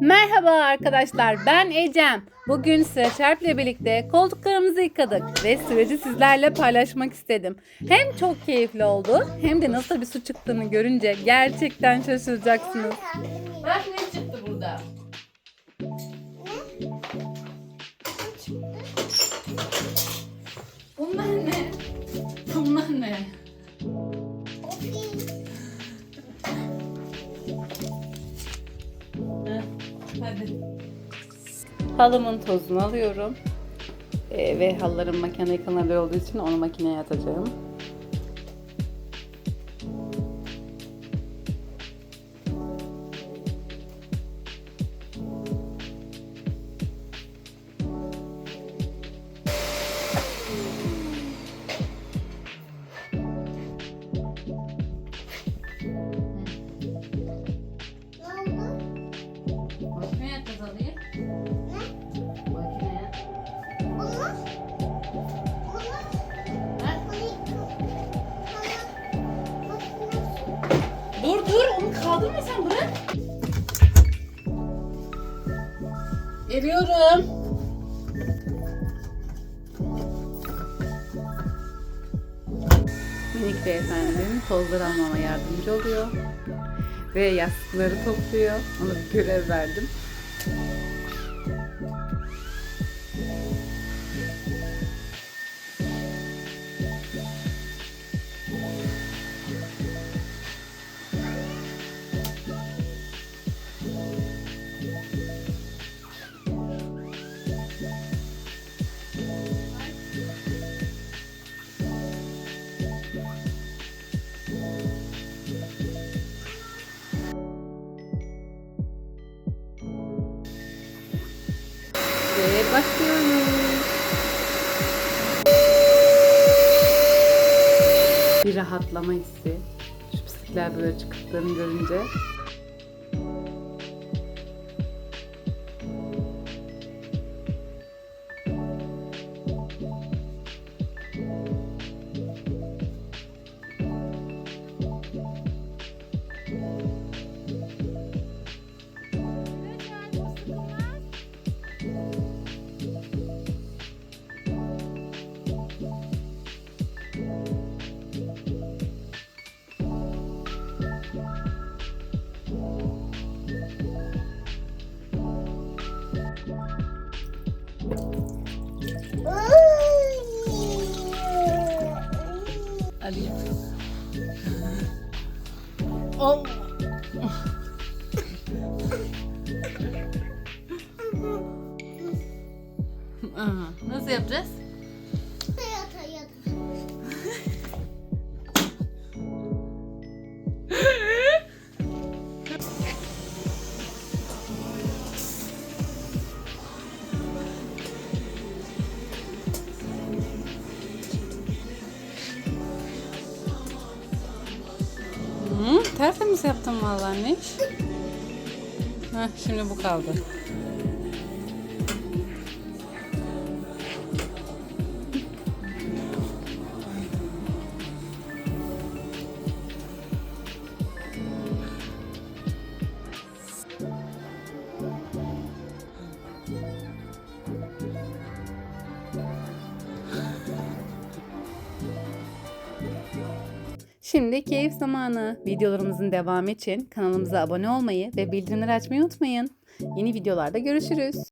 Merhaba arkadaşlar ben Ecem. Bugün Sıra Çarp ile birlikte koltuklarımızı yıkadık ve süreci sizlerle paylaşmak istedim. Hem çok keyifli oldu hem de nasıl bir su çıktığını görünce gerçekten şaşıracaksınız. Bak ne çıktı burada. Bunlar ne? Bunlar ne? Hadi. Halımın tozunu alıyorum. Ee, ve halıların makine yıkanabilir olduğu için onu makineye atacağım. Makineye. Makineye. Dur dur onu kaldırma sen bırak. Geliyorum. Minik beyefendim tozları almama yardımcı oluyor. Ve yastıkları topluyor. Ona bir görev verdim. Başlıyoruz. Bir rahatlama hissi. Şu pislikler böyle çıktıklarını görünce. Aha, Nasıl yapacağız? Tertemiz yaptım vallahi ne iş? Heh, şimdi bu kaldı. Şimdi keyif zamanı. Videolarımızın devamı için kanalımıza abone olmayı ve bildirimleri açmayı unutmayın. Yeni videolarda görüşürüz.